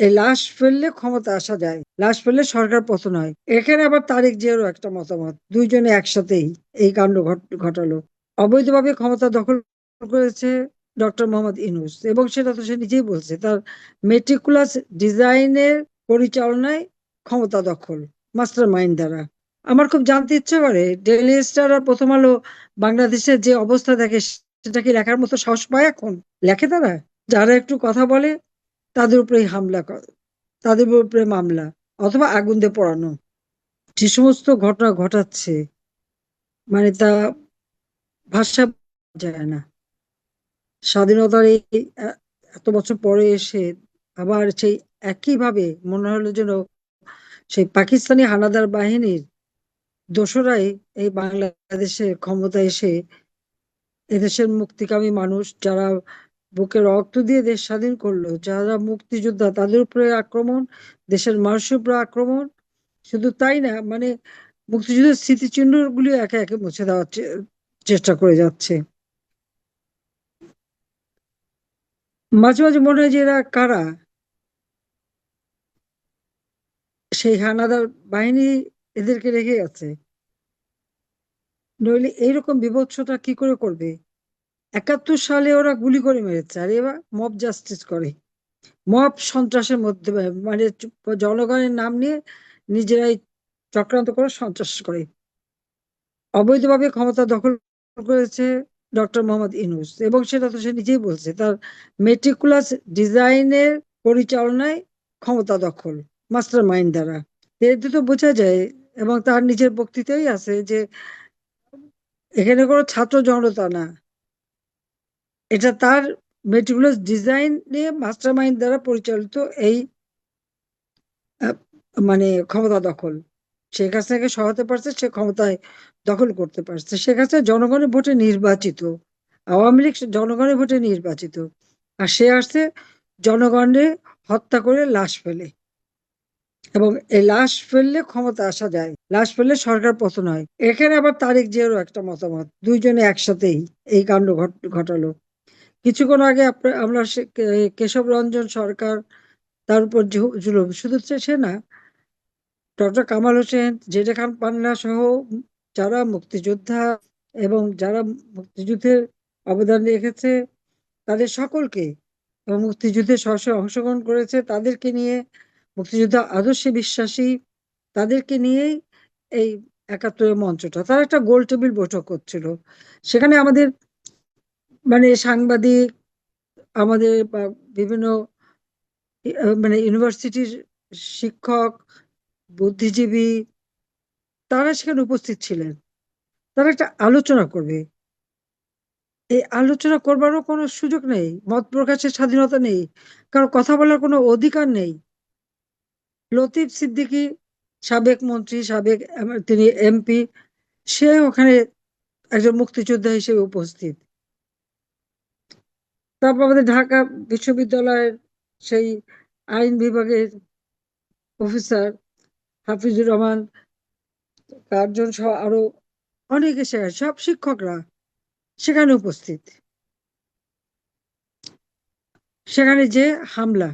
এই লাশ ফেললে ক্ষমতা আসা যায়, লাশ ফেললে সরকার পতন হয়। এখানে আবার তারেক জিয়ারও একটা মতামত, দুইজনে একসাথেই এই কাণ্ড ঘট- ঘটালো। অবৈধভাবে ক্ষমতা দখল করেছে ডক্টর মোহাম্মদ ইনুস এবং সেটা তো সে নিজেই বলছে, তার মেট্রিকুলাস ডিজাইনের পরিচালনায় ক্ষমতা দখল মাস্টার মাইন্ড দ্বারা। আমার খুব জানতে ইচ্ছে করে ডেইলি স্টার আর প্রথম আলো বাংলাদেশের যে অবস্থা দেখে, সেটা কি লেখার মতো সাহস পায় এখন? লেখে তারা? যারা একটু কথা বলে তাদের উপরে হামলা তাদের উপরে মামলা, অথবা আগুন দিয়ে পড়ানো। যে সমস্ত ঘটনা ঘটাচ্ছে মানে তা ভাষা যায় না। স্বাধীনতার এই এত বছর পরে এসে আবার সেই একইভাবে মনে হলো যেন সেই পাকিস্তানি হানাদার বাহিনীর দোসরাই এই বাংলাদেশের ক্ষমতা এসে এদেশের মুক্তিকামী মানুষ যারা বুকে রক্ত দিয়ে দেশ স্বাধীন করল। যারা মুক্তিযোদ্ধা, তাদের উপরে আক্রমণ, দেশের মানুষের উপরে আক্রমণ। শুধু তাই না মানে মুক্তিযুদ্ধের স্মৃতিচিহ্ন গুলি একে একে মুছে দেওয়ার চেষ্টা করে যাচ্ছে। মাঝে মাঝে মনে হয় যে এরা কারা? সেই হানাদার বাহিনী এদেরকে রেখে গেছে নইলে এইরকম বিভৎসটা কি করে করবে? একাত্তর সালে ওরা গুলি করে মেরেছে। আর এবার মব জাস্টিস করে। মব সন্ত্রাসের মধ্যে মানে জনগণের নাম নিয়ে নিজেরাই চক্রান্ত করে সন্ত্রাস করে। অবৈধভাবে ক্ষমতা দখল করেছে ডক্টর মোহাম্মদ ইনুস এবং সেটা তো সে নিজেই বলছে, তার মেট্রিকুলাস ডিজাইনের পরিচালনায় ক্ষমতা দখল মাস্টার মাইন্ড দ্বারা। এতে তো বোঝা যায়, এবং তার নিজের বক্তৃতাই আছে যে এখানে কোনো ছাত্র জনতা না। এটা তার মেটিকুলাস ডিজাইন নিয়ে মাস্টার মাইন্ড দ্বারা পরিচালিত এই মানে ক্ষমতা দখল। শেখ হাসিনাকে সরাতে পারছে, সে ক্ষমতায় দখল করতে পারছে। শেখ হাসিনা জনগণের ভোটে নির্বাচিত, আওয়ামী লীগ জনগণের ভোটে নির্বাচিত। আর সে আসছে জনগণে হত্যা করে লাশ ফেলে। এবং এই লাশ ফেললে ক্ষমতা আসা যায়, লাশ ফেললে সরকার পতন হয়। এখানে আবার তারেক জিয়ারও একটা মতামত, দুইজনে একসাথেই এই কাণ্ড ঘট- ঘটালো। কিছুক্ষণ আগে আমরা কেশব রঞ্জন সরকার, তার উপর জুলুম শুধু সে না, doctor Kamal Hossain, Z I Khan Panna সহ যারা মুক্তিযোদ্ধা এবং যারা মুক্তিযুদ্ধের অবদান রেখেছে, তাদের সকলকে এবং মুক্তিযুদ্ধে সরাসরি অংশগ্রহণ করেছে, তাদেরকে নিয়ে মুক্তিযুদ্ধ আদর্শে বিশ্বাসী, তাদেরকে নিয়েই এই একাত্তরের মঞ্চটা। তারা একটা গোল টেবিল বৈঠক করছিল সেখানে আমাদের মানে সাংবাদিক, আমাদের বিভিন্ন মানে ইউনিভার্সিটির শিক্ষক, বুদ্ধিজীবী, তারা সেখানে উপস্থিত ছিলেন। তারা একটা আলোচনা করবে। এই আলোচনা করবারও কোনো সুযোগ নেই, মত প্রকাশের স্বাধীনতা নেই, কারও কথা বলার কোনো অধিকার নেই। লতিফ সিদ্দিকী, সাবেক মন্ত্রী, সাবেক তিনি এমপি, সে ওখানে একজন মুক্তিযোদ্ধা হিসেবে উপস্থিত। তারপর আমাদের ঢাকা বিশ্ববিদ্যালয়ের সেই আইন বিভাগের প্রফেসর হাফিজুর রহমান কার্জন সহ আরও অনেকে সব শিক্ষকরা সেখানে উপস্থিত। সেখানে যে হামলা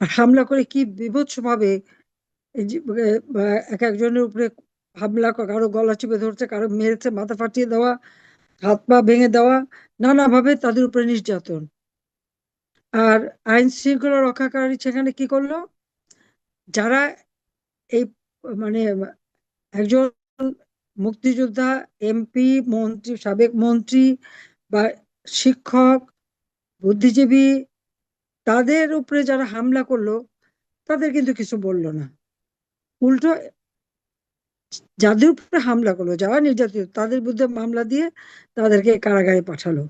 হামলা করে কি যে, আহ, এক একজনের উপরে হামলা কারও গলা চিপে ধরছে কারও মেরেছে মাথা ফাটিয়ে দেওয়া হাত পা ভেঙে দেওয়া নানাভাবে তাদের উপরে নির্যাতন। আর আইন শৃঙ্খলা রক্ষাকারী সেখানে কি করল? যারা এই মানে একজন মুক্তিযোদ্ধা, এমপি, মন্ত্রী, সাবেক মন্ত্রী বা শিক্ষক, বুদ্ধিজীবী, তাদের উপরে যারা হামলা করল, তাদের কিন্তু কিছু বলল না। উল্টো যাদের উপরে হামলা করল, যারা নির্যাতিত, তাদের বিরুদ্ধে মামলা দিয়ে তাদেরকে কারাগারে পাঠালো।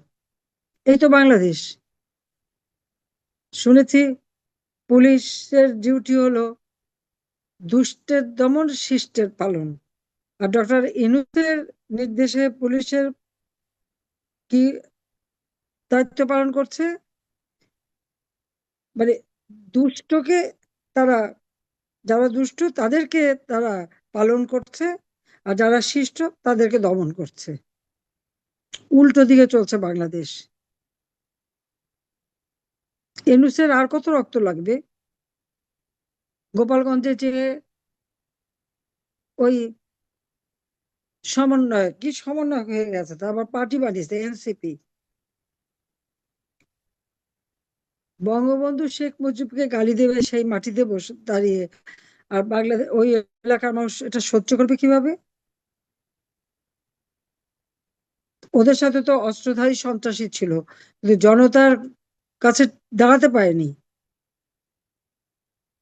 এই তো বাংলাদেশ। শুনেছি পুলিশের ডিউটি হলো দুষ্টের দমন, শিষ্টের পালন। আর ডক্টর ইনুসের নির্দেশে পুলিশের কি দায়িত্ব পালন করছে? মানে দুষ্টকে তারা, যারা দুষ্ট তাদেরকে তারা পালন করছে আর যারা শিষ্ট তাদেরকে দমন করছে। উল্টো দিকে চলছে বাংলাদেশ। এনুসের আর কত রক্ত লাগবে? গোপালগঞ্জে যে ওই সমন্বয় কি সমন্বয় হয়ে গেছে? তারপর পার্টি বানিয়েছে, এনসিপি। বঙ্গবন্ধু শেখ মুজিবকে গালি দেবে সেই মাটিতে বসে দাঁড়িয়ে আর বাংলাদেশ ওই এলাকার মানুষ এটা সহ্য করবে কীভাবে? ওদের সাথে তো অস্ত্রধারী সন্ত্রাসী ছিল, কিন্তু জনতার কাছে দাঁড়াতে পারেনি।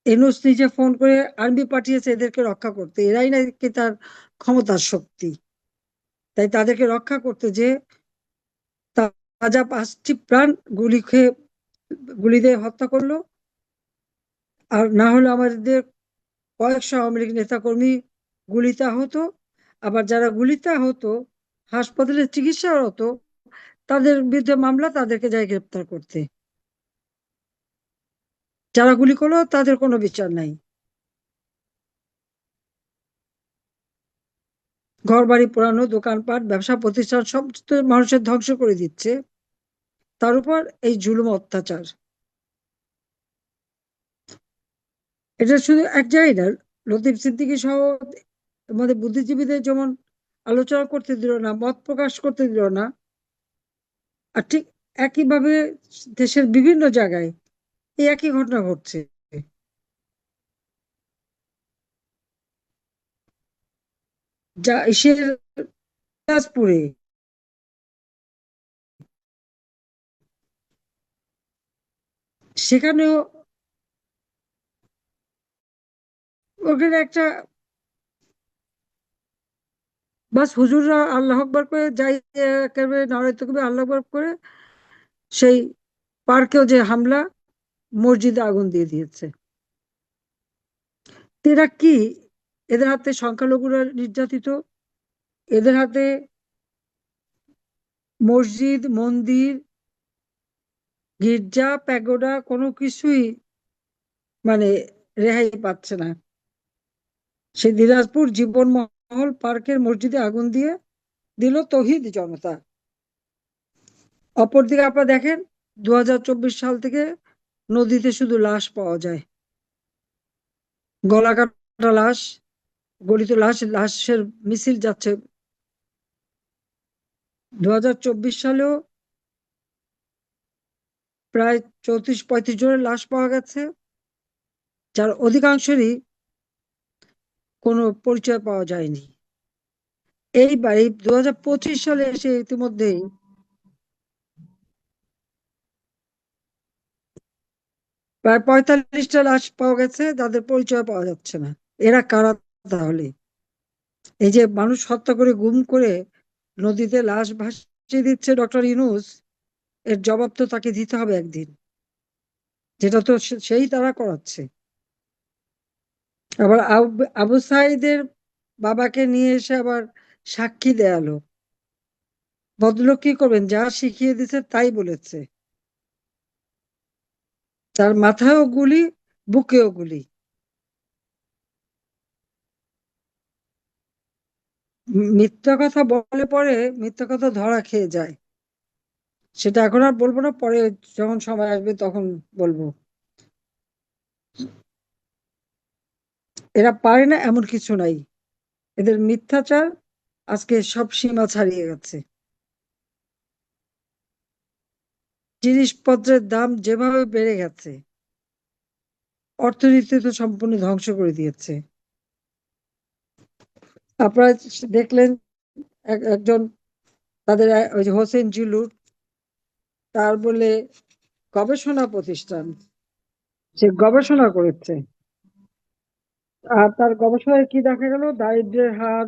এনুস নিজে ফোন করে আর্মি পাঠিয়েছে এদেরকে রক্ষা করতে, এরাই নাকি তার ক্ষমতার শক্তি। তাই তাদেরকে রক্ষা করতে যে তাজা পাঁচটি প্রাণ গুলি খেয়ে, গুলি দিয়ে হত্যা করল। আর না হলে আমাদের কয়েকশো আওয়ামী লীগ নেতাকর্মী গুলিতে আহত। আবার যারা গুলিতে আহত, হাসপাতালে চিকিৎসারত, তাদের বিরুদ্ধে মামলা তাদেরকে যায় গ্রেপ্তার করতে। যারা গুলি করল, তাদের কোনো বিচার নাই। ঘর বাড়ি পোড়ানো দোকানপাট, ব্যবসা প্রতিষ্ঠান সব মানুষের ধ্বংস করে দিচ্ছে। তার উপর এই জুলুম অত্যাচার। এটা শুধু এক জায়গায় না লতিফ সিদ্দিকী সহ আমাদের বুদ্ধিজীবীদের যেমন আলোচনা করতে দিল না, মত প্রকাশ করতে দিল না, আর ঠিক একইভাবে দেশের বিভিন্ন জায়গায় এই একই ঘটনা ঘটছে। যা দিনাজপুরে সেখানেও ওখানে একটা বাস হুজুররা আল্লাহ আকবর করে যাই, একেবারে আল্লাহ আকবর করে সেই পার্কেও যে হামলা, মসজিদে আগুন দিয়ে দিয়েছে। এরা কি? এদের হাতে সংখ্যালঘুরা নির্যাতিত, এদের হাতে মসজিদ, মন্দির, গির্জা, প্যাগোডা কোনো কিছুই মানে রেহাই পাচ্ছে না। সেই দিনাজপুর জীবন মহল পার্কের মসজিদে আগুন দিয়ে দিল তহিদ জনতা। অপরদিকে আপনারা দেখেন দু হাজার চব্বিশ সাল থেকে নদীতে শুধু লাশ পাওয়া যায়। গলা কাটা লাশ, গলিত লাশ, লাশের মিছিল যাচ্ছে। দু হাজার চব্বিশ সালেও প্রায় চৌত্রিশ পঁয়ত্রিশ জনের লাশ পাওয়া গেছে, যার অধিকাংশেরই কোনো পরিচয় পাওয়া যায়নি। এইবার এই দুই হাজার পঁচিশ সালে এসে ইতিমধ্যেই প্রায় পঁয়তাল্লিশটা লাশ পাওয়া গেছে, যাদের পরিচয় পাওয়া যাচ্ছে না। এরা কারা তাহলে? এই যে মানুষ হত্যা করে, গুম করে নদীতে লাশ ভাসিয়ে দিচ্ছে ডক্টর ইনুস এর জবাব তো তাকে দিতে হবে একদিন। যেটা তো সেই তারা করাচ্ছে। আবার আবু সাইদের বাবাকে নিয়ে এসে আবার সাক্ষী দেয়ালো ভদ্রলোক কি করবেন? যা শিখিয়ে দিছে তাই বলেছে। তার মাথায়ও গুলি, বুকেও গুলি। মিথ্যা কথা বলে পরে মিথ্যা কথা ধরা খেয়ে যায়। সেটা এখন আর বলব না, পরে যখন সময় আসবে তখন বলব। এরা পারে না এমন কিছু নাই। এদের মিথ্যাচার আজকে সব সীমা ছাড়িয়ে গেছে। জিনিসপত্রের দাম যেভাবে বেড়ে গেছে, অর্থনীতি তো সম্পূর্ণ ধ্বংস করে দিয়েছে। আপনারা দেখলেন একজন তাদের, ওই হোসেন জিলুর, তার বলে গবেষণা প্রতিষ্ঠান, সে গবেষণা করেছে। আর তার গবেষণায় কি দেখা গেল? দারিদ্রের হার।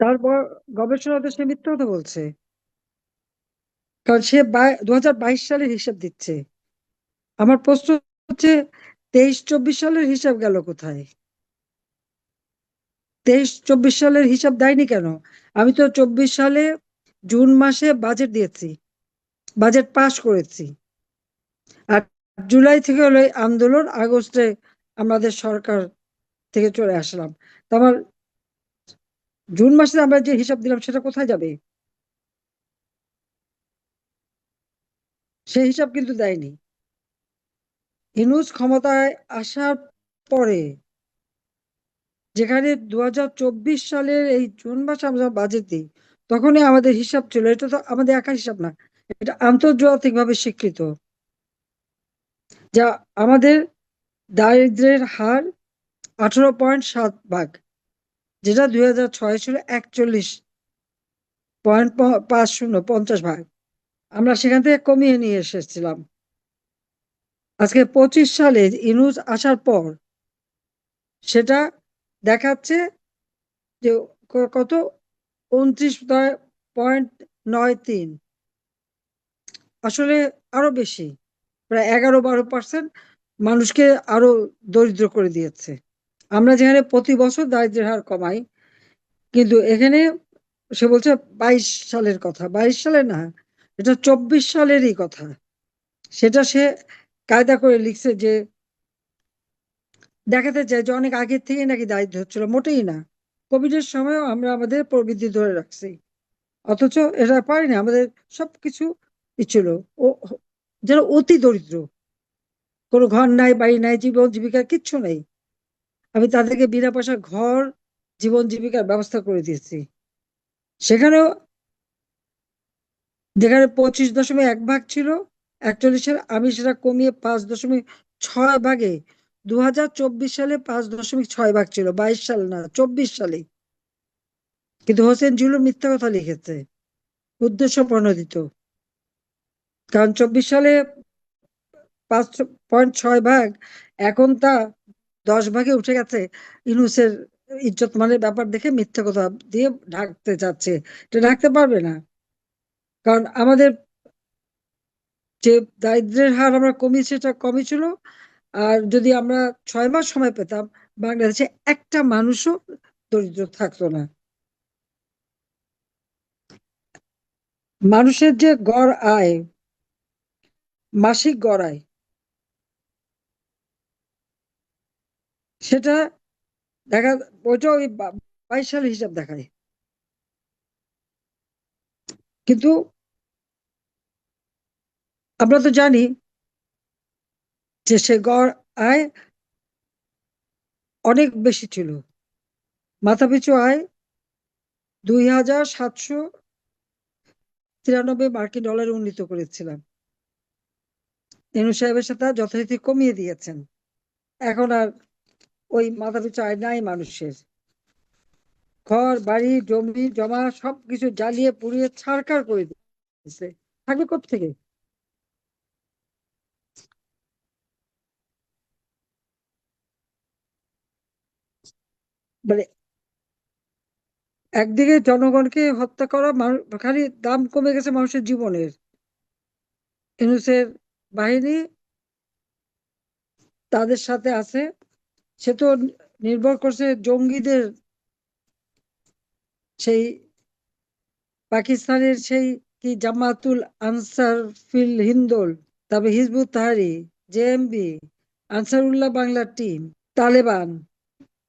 তারপর গবেষণাতে সে মিথ্যা কথা বলছে। কারণ সে দুহাজার বাইশ সালের হিসাব দিচ্ছে। আমার প্রশ্ন হচ্ছে, তেইশ চব্বিশ সালের হিসাব গেল কোথায়? তেইশ চব্বিশ সালের হিসাব দেয়নি কেন? আমি তো চব্বিশ সালে জুন মাসে বাজেট দিয়েছি। বাজেট পাস করেছি। আর জুলাই থেকে হলো আন্দোলন, আগস্টে আমাদের সরকার থেকে চলে আসলাম। তো আমার জুন মাসে আমরা যে হিসাব দিলাম, সেটা কোথায় যাবে? সেই হিসাব কিন্তু দেয়নি। ইনুস ক্ষমতায় আসার পরে যেখানে দু হাজার চব্বিশ সালের এই জুন মাসে আমরা বাজেট দিই তখনই আমাদের হিসাব ছিল। এটা তো আমাদের একা হিসাব না, এটা আন্তর্জাতিক ভাবে স্বীকৃত। যা আমাদের দারিদ্র্যের হার আঠারো পয়েন্ট সাত ভাগ, যেটা দুই হাজার ছয় ছিল একচল্লিশ পয়েন্ট পাঁচ শূন্য, পঞ্চাশ ভাগ। আমরা সেখান থেকে কমিয়ে নিয়ে এসেছিলাম। আজকে পঁচিশ সালে ইনুস আসার পর সেটা দেখাচ্ছে যে কত? উনত্রিশ পয়েন্ট নয় তিন। আসলে আরও বেশি, প্রায় এগারো বারো পার্সেন্ট মানুষকে আরও দরিদ্র করে দিয়েছে। আমরা যেখানে প্রতি বছর দারিদ্র্যের হার কমাই, কিন্তু এখানে সে বলছে বাইশ সালের কথা। বাইশ সালে না, এটা চব্বিশ সালেরই কথা। সেটা সে কায়দা করে লিখছে যে, দেখাতে চায় যে অনেক আগের থেকেই নাকি দারিদ্র হচ্ছিল, মোটেই না। কোভিডের সময়ও আমরা আমাদের প্রবৃদ্ধি ধরে রাখছি। অথচ এটা পারিনি, আমাদের সবকিছু ছিল। ও, যেন অতি দরিদ্র। কোনো ঘর নাই, বাড়ি নাই, জীবন জীবিকার কিচ্ছু নেই। আমি তাদেরকে বিনা পয়সা ঘর, জীবন জীবিকার ব্যবস্থা করে দিয়েছি। সেখানেও যেখানে পঁচিশ দশমিক এক ভাগ ছিল, একচল্লিশের আমি সেটা কমিয়ে পাঁচ দশমিক ছয় ভাগে দু হাজার চব্বিশ সালে পাঁচ দশমিক ছয় ভাগ ছিল, বাইশ সাল না, চব্বিশ সালে। কিন্তু হোসেন জুলু মিথ্যা কথা লিখেছে, উদ্দেশ্য প্রণোদিত। কারণ চব্বিশ সালে পাঁচ পয়েন্ট ছয় ভাগ, এখন তা দশ ভাগে উঠে গেছে। ইনুসের ইজ্জত মানের ব্যাপার দেখে মিথ্যা কথা দিয়ে ঢাকতে চাচ্ছে। এটা ঢাকতে পারবে না। কারণ আমাদের যে দারিদ্র্যের হার আমরা কমিয়েছি সেটা কমই ছিল। আর যদি আমরা ছয় মাস সময় পেতাম, বাংলাদেশে একটা মানুষও দরিদ্র থাকতো না। মানুষের যে গড় আয়, মাসিক গড় আয় সেটা দেখা, ওইটা ওই বাইশ সালের হিসাব দেখায়। কিন্তু আমরা তো জানি যে সে গড় আয় অনেক বেশি ছিল। মাথাপিছু আয় দুই হাজার সাতশো তিরানব্বই মার্কিন ডলার উন্নীত করেছিলাম। নেনু সাহেবের সাথে যথারীতি কমিয়ে দিয়েছেন। এখন আর ওই মাথা পিছু আয় নাই মানুষের। ঘর, বাড়ি, জমি, জমা, সবকিছু জ্বালিয়ে, পুড়িয়ে ছাড়খাড় করে দিয়েছে। থাকবে থেকে মানে একদিকে জনগণকে হত্যা করা খালি দাম কমে গেছে মানুষের জীবনের। বাহিনী তাদের সাথে আছে। সে তো নির্ভর করছে জঙ্গিদের সেই পাকিস্তানের সেই কি জামাতুল আনসার ফিল হিন্দোল তারপরে Hizbut Tahrir JMB Ansarullah Bangla team, Taliban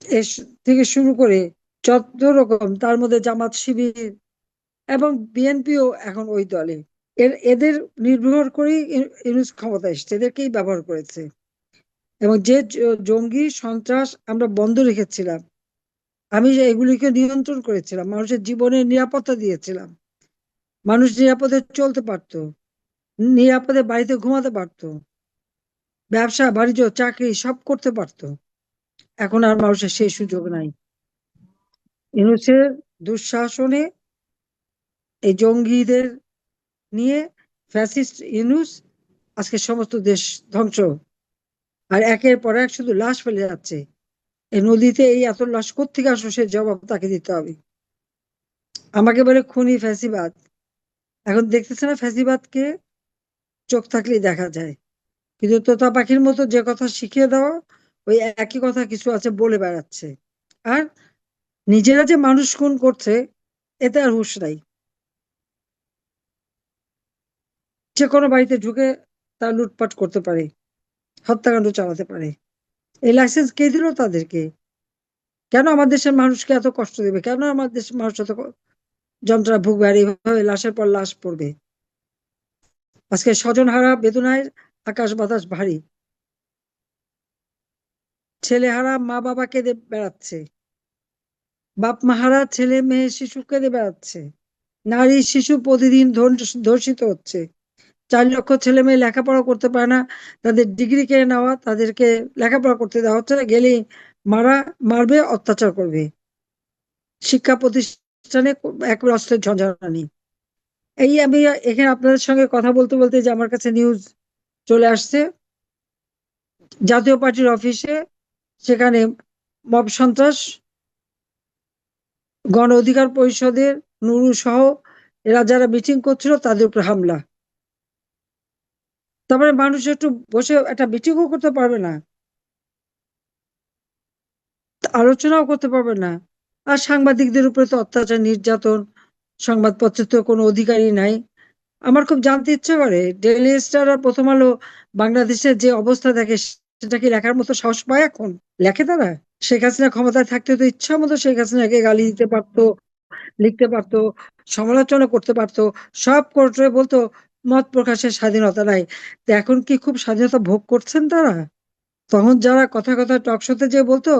এর থেকে শুরু করে যত রকম তার মধ্যে জামাত শিবির এবং বিএনপিও এখন ওই দলে। এর, এদের নির্ভর করেই ইউনুস ক্ষমতা এসছে, এদেরকেই ব্যবহার করেছে। এবং যে জঙ্গি সন্ত্রাস আমরা বন্ধ রেখেছিলাম, আমি এগুলিকে নিয়ন্ত্রণ করেছিলাম, মানুষের জীবনের নিরাপত্তা দিয়েছিলাম, মানুষ নিরাপদে চলতে পারতো, নিরাপদে বাড়িতে ঘুমাতে পারতো, ব্যবসা, বাণিজ্য, চাকরি সব করতে পারতো, এখন আর মানুষের সেই সুযোগ নাই। ইউনুসের দুঃশাসনে এই জঙ্গিদের নিয়ে ফ্যাসিস্ট ইউনুস আজকে সমস্ত দেশ ধ্বংস আর একের পর এক শুধু লাশ ফেলে যাচ্ছে। এই নদীতে এই এত লাশ কোথেকে আসলো সে জবাব তাকে দিতে হবে। আমাকে বলে, খুনি ফ্যাসিবাদ। এখন দেখতেছে না ফ্যাসিবাদকে চোখ থাকলেই দেখা যায়। কিন্তু তোতা পাখির মতো যে কথা শিখিয়ে দেওয়া ওই একই কথা কিছু আছে বলে বেড়াচ্ছে। আর নিজেরা যে মানুষ খুন করছে, এতে আর হুঁশ নাই। যে কোনো বাড়িতে ঢুকে তা লুটপাট করতে পারে। হত্যাকাণ্ড চালাতে পারে। এই লাইসেন্স কে দিল তাদেরকে? কেন আমার দেশের মানুষকে এত কষ্ট দেবে? কেন আমার দেশের মানুষ এত যন্ত্রণা ভুগবে? আর এইভাবে লাশের পর লাশ পড়বে। আজকে স্বজনহারা বেদনায় আকাশ বাতাস ভারী। ছেলেহারা মা বাবা কেঁদে বেড়াচ্ছে। বাপ মাহারা ছেলে মেয়ে শিশু কেঁদে বেড়াচ্ছে। নারী শিশু প্রতিদিন ধর্ষ- ধর্ষিত হচ্ছে। চার লক্ষ ছেলে মেয়ে লেখাপড়া করতে পারে না, তাদের ডিগ্রি কেড়ে নেওয়া, তাদেরকে লেখাপড়া করতে দেওয়া হচ্ছে না গেলেই মারা মারবে, অত্যাচার করবে। শিক্ষা প্রতিষ্ঠানে এক অস্ত্রের ঝঞ্ঝানি এই আমি এখানে আপনাদের সঙ্গে কথা বলতে বলতে যে আমার কাছে নিউজ চলে আসছে। জাতীয় পার্টির অফিসে সেখানে মব সন্ত্রাস, গণ অধিকার পরিষদের নুরু সহ এরা যারা মিটিং করছিল তাদের উপর হামলা। তারপরে মানুষ একটু বসে একটা মিটিংও করতে পারবে না। আলোচনাও করতে পারবে না। আর সাংবাদিকদের উপরে তো অত্যাচার, নির্যাতন, সংবাদপত্রের তো কোনো অধিকারই নাই। আমার খুব জানতে ইচ্ছে করে ডেইলি স্টার আর প্রথম আলো বাংলাদেশের যে অবস্থা দেখে, সেটা কি লেখার মতো সাহস পায় এখন? লেখে তারা? শেখ হাসিনা ক্ষমতায় থাকতে তো ইচ্ছা মতো শেখ হাসিনাকে গালি দিতে পারতো, লিখতে পারতো, সমালোচনা করতে পারতো, সব কোর্টে বলতো মত প্রকাশের স্বাধীনতা নাই। এখন কি খুব স্বাধীনতা ভোগ করছেন তারা? তখন যারা কথা কথা টকশোতে যে বলতো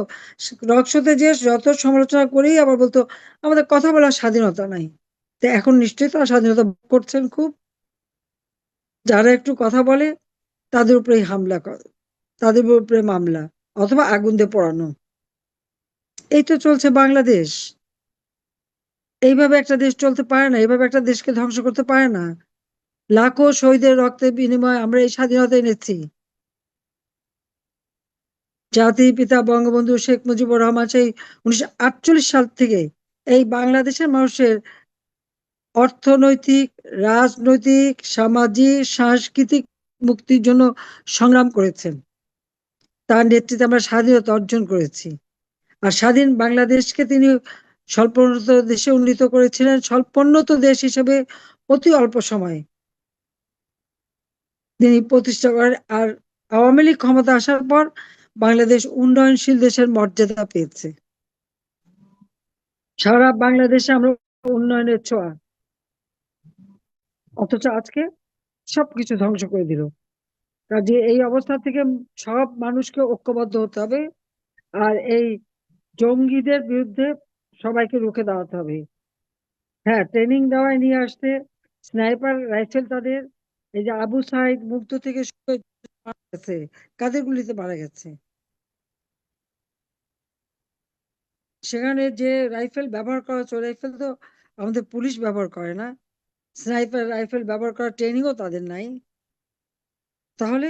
টকশোতে যে যত সমালোচনা করেই আবার বলতো, আমাদের কথা বলার স্বাধীনতা নাই। তো এখন নিশ্চয়ই তারা স্বাধীনতা ভোগ করছেন খুব। যারা একটু কথা বলে, তাদের উপরেই হামলা তাদের উপরে মামলা অথবা আগুন দিয়ে পড়ানো। এই তো চলছে বাংলাদেশ। এইভাবে একটা দেশ চলতে পারে না, এইভাবে একটা দেশকে ধ্বংস করতে পারে না। লাখো শহীদের রক্তের বিনিময়ে আমরা এই স্বাধীনতা এনেছি। জাতির পিতা, বঙ্গবন্ধু শেখ মুজিবুর রহমান সেই উনিশশো আটচল্লিশ সাল থেকে এই বাংলাদেশের মানুষের অর্থনৈতিক, রাজনৈতিক, সামাজিক, সাংস্কৃতিক মুক্তির জন্য সংগ্রাম করেছেন। তার নেতৃত্বে আমরা স্বাধীনতা অর্জন করেছি। আর স্বাধীন বাংলাদেশকে তিনি স্বল্পোন্নত দেশে উন্নীত করেছিলেন, স্বল্পোন্নত দেশ হিসেবে অতি অল্প সময়ে। তিনি প্রতিষ্ঠা করেন আর আওয়ামী লীগ ক্ষমতা আসার পর বাংলাদেশ উন্নয়নশীল দেশের মর্যাদা পেয়েছে। সারা বাংলাদেশে আমরা উন্নয়নের ছোঁয়া। অথচ আজকে সবকিছু ধ্বংস করে দিল। কাজে এই অবস্থা থেকে সব মানুষকে ঐক্যবদ্ধ হতে হবে আর এই জঙ্গিদের বিরুদ্ধে সবাইকে রুখে দাঁড়াতে হবে। হ্যাঁ ট্রেনিং দেওয়ায় নিয়ে আসতে স্নাইপার রাইফেল তাদের এই যে আবু সাইদ মুগ্ধ থেকে গেছে, কাদের গুলিতে মারা গেছে? সেখানে যে রাইফেল ব্যবহার করা হচ্ছে রাইফেল তো আমাদের পুলিশ ব্যবহার করে না। স্নাইপার রাইফেল ব্যবহার করার ট্রেনিংও তাদের নাই। তাহলে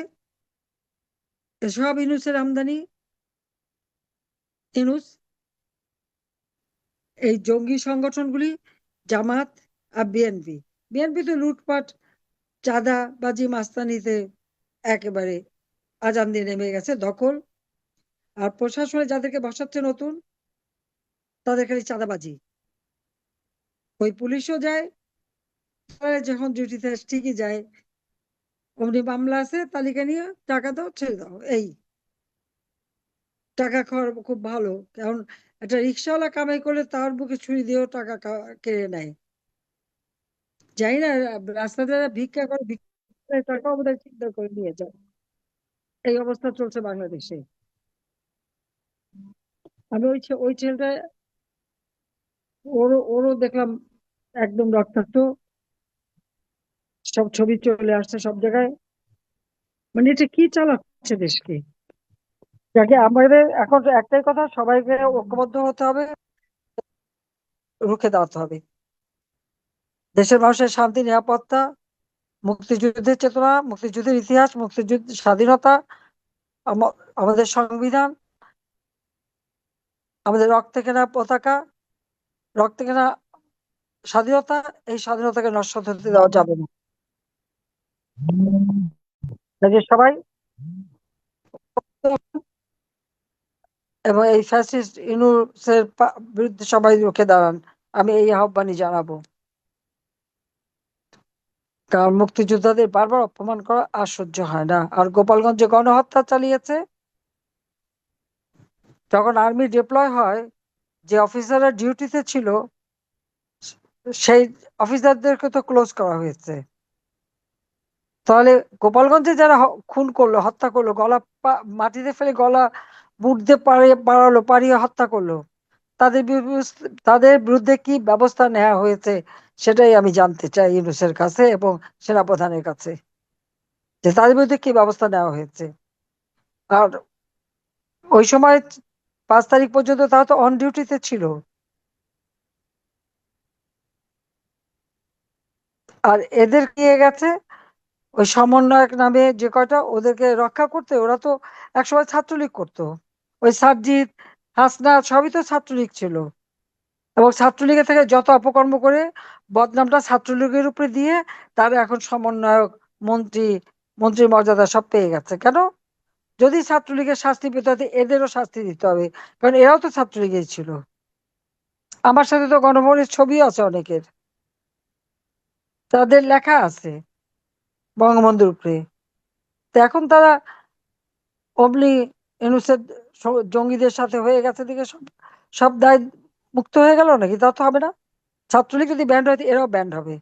সব ইনুসের আমদানি? ইনুস? এই জঙ্গি সংগঠনগুলি জামাত আর বিএনপি বিএনপি তো লুটপাট চাঁদাবাজি মাস্তানিতে একেবারে আজান দিয়ে নেমে গেছে, দখল। আর প্রশাসনে যাদেরকে বসাচ্ছে নতুন, তাদের খালি চাঁদাবাজি। ওই পুলিশও যায় যখন ডিউটিতে ঠিকই যায়। অমনি মামলা আছে, তালিকা নিয়ে টাকা দাও, ছেড়ে দাও, এই। টাকা খাওয়ার খুব ভালো, কারণ একটা রিক্সাওয়ালা কামাই করলে তার বুকে ছুরি দিয়েও টাকা কেড়ে নেয়। জানি না রাস্তাতে যারা ভিক্ষা করে টাকাও বোধহয় চিন্তা করে নিয়ে যায়। এই অবস্থা চলছে বাংলাদেশে। আমি ওই ওই ছেলেটা, ওরও ওরও দেখলাম একদম রক্তাক্ত। সব ছবি চলে আসছে সব জায়গায়। মানে এটা কি চালাচ্ছে দেশকে? যাকে আমাদের, এখন একটাই কথা, সবাইকে ঐক্যবদ্ধ হতে হবে, রুখে দাঁড়াতে হবে। দেশের মানুষের শান্তি, নিরাপত্তা, মুক্তিযুদ্ধের চেতনা, মুক্তিযুদ্ধের ইতিহাস মুক্তিযুদ্ধের স্বাধীনতা আমাদের সংবিধান, আমাদের রক্তে কেনা পতাকা, রক্তে কেনা স্বাধীনতা, এই স্বাধীনতাকে নষ্ট হতে দেওয়া যাবে না। সবাই এবং এই ফ্যাসিস্ট ইনুসের পা- বিরুদ্ধে সবাই রুখে দাঁড়ান। আমি এই আহ্বানই জানাব। কারণ মুক্তিযোদ্ধাদের বারবার অপমান করা আর সহ্য হয় না। আর গোপালগঞ্জে গণহত্যা চালিয়েছে? যখন আর্মি ডিপ্লয় হয়, যে অফিসাররা ডিউটিতে ছিল, সেই অফিসারদেরকে তো ক্লোজ করা হয়েছে। তাহলে গোপালগঞ্জে যারা খুন করল, হত্যা করল, গলা মাটিতে ফেলে গলা বুট দিয়ে পাড়িয়ে পাড়ালো, পাড়িয়ে হত্যা করল, তাদের তাদের বিরুদ্ধে কি ব্যবস্থা নেওয়া হয়েছে? সেটাই আমি জানতে চাই ইউনুসের কাছে এবং সেনাপ্রধানের কাছে, যে তাদের বিরুদ্ধে কি ব্যবস্থা নেওয়া হয়েছে। আর ওই সময় পাঁচ তারিখ পর্যন্ত তারা তো অন ডিউটিতে ছিল। আর এদের কি গেছে? ওই সমন্বয়ক নামে যে কয়টা ওদেরকে রক্ষা করতে, ওরা তো একসময় ছাত্রলীগ করতো। ওই সার্জিৎ হাসনা সবই তো ছাত্রলীগ ছিল। এবং ছাত্রলীগের থেকে যত অপকর্ম করে বদনামটা ছাত্রলীগের উপরে দিয়ে তারা এখন সমন্বয়ক, মন্ত্রী, মন্ত্রীর মর্যাদা সব পেয়ে গেছে। কেন? যদি ছাত্রলীগের শাস্তি পেতে হয় এদেরও শাস্তি দিতে হবে। কারণ এরাও তো ছাত্রলীগের ছিল। আমার সাথে তো গণভবনের ছবি আছে অনেকের। তাদের লেখা আছে বঙ্গবন্ধুর উপরে। তো এখন তারা অমনি ইউনুসের জঙ্গিদের সাথে হয়ে গেছে দিকে সব সব দায় মুক্ত হয়ে গেল নাকি? তা তো হবে না। ছাত্রলীগ যদি ব্যান্ড হয়, এরাও ব্যান্ড হবে।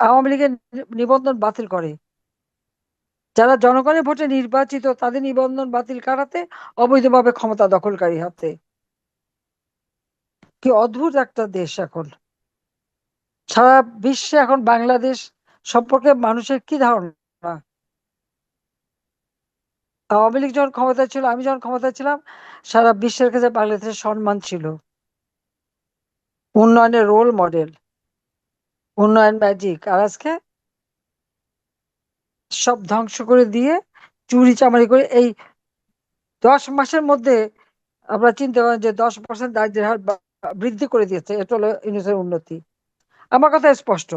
আওয়ামী লীগের নিবন্ধন বাতিল করে। যারা জনগণের ভোটে নির্বাচিত, তাদের নিবন্ধন বাতিল করাতে অবৈধভাবে ক্ষমতা দখলকারী হাতে। কি অদ্ভুত একটা দেশ এখন। সারা বিশ্বে এখন বাংলাদেশ সম্পর্কে মানুষের কি ধারণা? আওয়ামী লীগ যখন ক্ষমতায় ছিল, আমি যখন ক্ষমতায় ছিলাম, সারা বিশ্বের কাছে বাংলাদেশের সম্মান ছিল। উন্নয়নের রোল মডেল উন্নয়ন ম্যাজিক আর আজকে সব ধ্বংস করে দিয়ে, চুরি চামারি করে, এই দশ মাসের মধ্যে আমরা চিন্তা করেন যে দশ পার্সেন্ট দারিদ্র্যের হার বৃদ্ধি করে দিয়েছে। এটা হলো ইউনিসের উন্নতি। আমার কথা স্পষ্ট।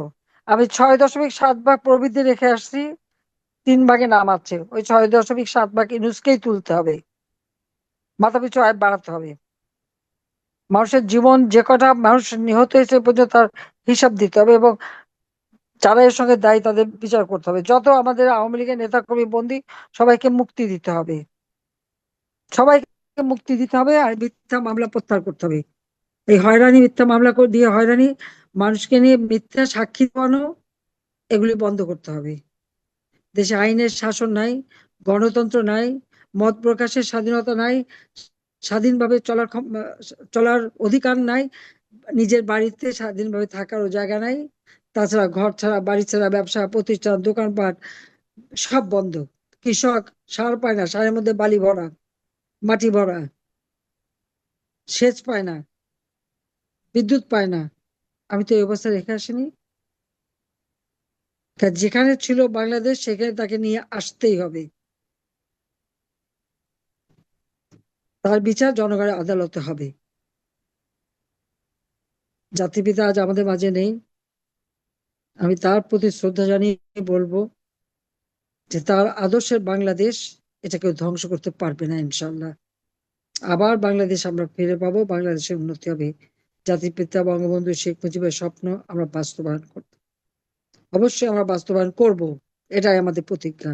আমি ছয় দশমিক সাত ভাগ প্রবৃদ্ধি রেখে আসছি। তিন ভাগে নামাচ্ছে ওই ছয় দশমিক সাত ভাগ ইউনুসকেই তুলতে হবে। মাথা পিছু আয় বাড়াতে হবে। মানুষের জীবন যে কটা মানুষ নিহত হয়েছে পর্যন্ত তার হিসাব দিতে হবে এবং যারা এর সঙ্গে দায়ী তাদের বিচার করতে হবে। যত আমাদের আওয়ামী লীগের নেতা কর্মী বন্দী, সবাইকে মুক্তি দিতে হবে। সবাইকে মুক্তি দিতে হবে আর মিথ্যা মামলা প্রত্যাহার করতে হবে। এই হয়রানি, মিথ্যা মামলা দিয়ে হয়রানি মানুষকে নিয়ে মিথ্যা সাক্ষী দেওয়ানো, এগুলি বন্ধ করতে হবে। দেশে আইনের শাসন নাই, গণতন্ত্র নাই, মত প্রকাশের স্বাধীনতা নাই, স্বাধীনভাবে চলার চলার অধিকার নাই, নিজের বাড়িতে স্বাধীনভাবে থাকারও জায়গা নাই, তাছাড়া ঘর ছাড়া, বাড়ি ছাড়া, ব্যবসা, প্রতিষ্ঠান, দোকানপাট সব বন্ধ। কৃষক সার পায় না, সারের মধ্যে বালি ভরা, মাটি ভরা, সেচ পায় না, বিদ্যুৎ পায় না। আমি তো এই অবস্থা রেখে আসিনি। তা যেখানে ছিল বাংলাদেশ, সেখানে তাকে নিয়ে আসতেই হবে। তার বিচার জনগণের আদালতে হবে। জাতিপিতা আজ আমাদের মাঝে নেই। আমি তার প্রতি শ্রদ্ধা জানিয়ে বলব যে তার আদর্শের বাংলাদেশ এটাকে ধ্বংস করতে পারবে না ইনশাল্লাহ আবার বাংলাদেশ আমরা ফিরে পাবো, বাংলাদেশের উন্নতি হবে। জাতির পিতা বঙ্গবন্ধু শেখ মুজিবের স্বপ্ন আমরা বাস্তবায়ন করব। অবশ্যই আমরা বাস্তবায়ন করব। এটাই আমাদের প্রতিজ্ঞা।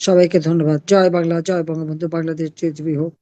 সবাইকে ধন্যবাদ। জয় বাংলা, জয় বঙ্গবন্ধু। বাংলাদেশ জয় হোক।